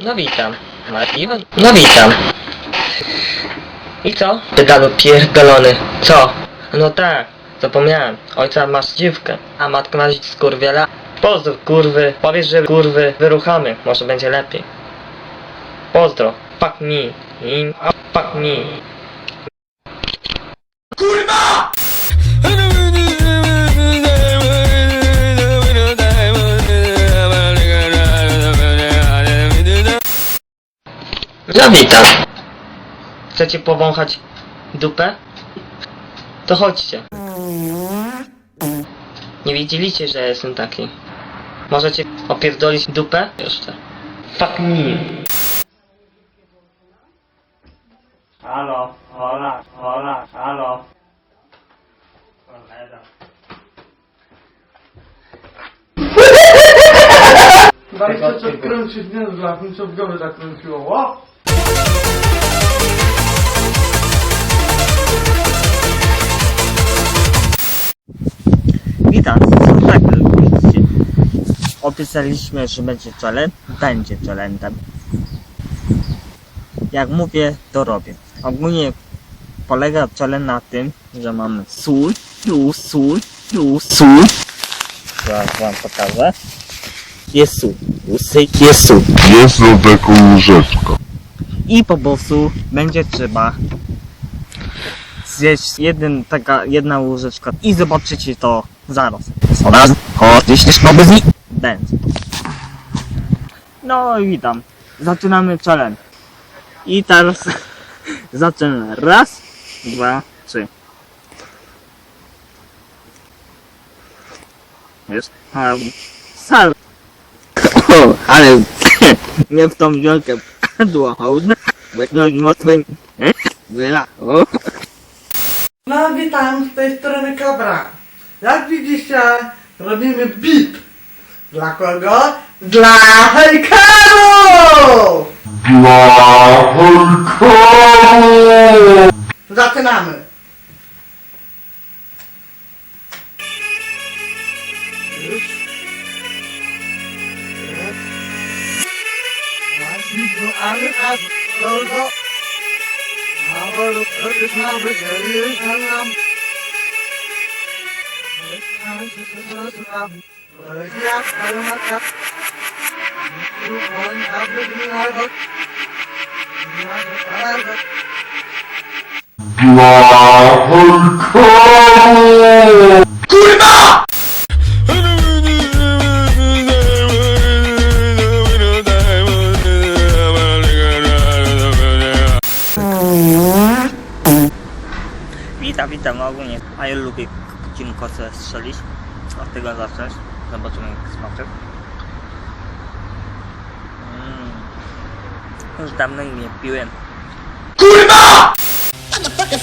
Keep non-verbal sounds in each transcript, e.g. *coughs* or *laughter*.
No witam. Martivan? No witam. I co? Pedalo pierdolony. Co? No tak, zapomniałem. Ojca masz dziwkę, a matkę masz skurwiela. Pozdrów kurwy, powiesz, że kurwy wyruchamy, może będzie lepiej. Pozdro, fuck me. I fuck me. Witam. Chcecie powąchać dupę? To chodźcie. Nie wiedzieliście, że jestem taki. Możecie opierdolić dupę? Jeszcze. Fuck me. Halo, hola, hola, halo. Cholera. Dajcie co kręcić nie dla mnie co w głowie zakręciło, o? Opisaliśmy, że będzie challenge, będzie challenge'em. Jak mówię, to robię. Ogólnie polega challenge na tym, że mamy sól, tu sól, tu sól. Zaraz wam pokażę. Jest sól, jest sól. Jest na taką łyżeczkę. I po prostu będzie trzeba zjeść jeden, taka jedna łyżeczka i zobaczycie to zaraz. Zaraz, chodź, jeśli nowy z No i witam. Zaczynamy challenge. I teraz *laughs* zaczynamy. Raz, dwa, trzy. Jest? *coughs* Ale... *coughs* Sal. Ale nie w tą wielkę padło. Weź mocno. Wyla. O. No witam z tej strony Kobra. Jak widzicie, robimy beat. Dla kogo? Dla hejkerów! Dla hejkerów! Zaczynamy. Dla hejkerów! Witam, witam ogólnie. A ja lubię kucin kosę strzelić. Od tego zacząć. Zobaczymy jak smaczek. Mm. Już dawno nie piłem. Motherfucker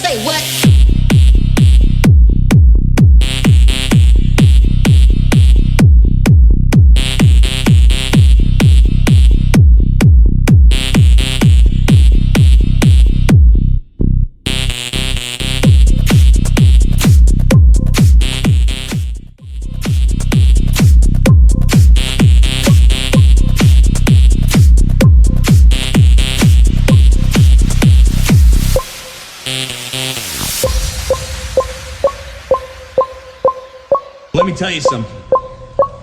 Let me tell you something.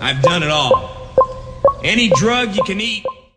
I've done it all. Any drug you can eat,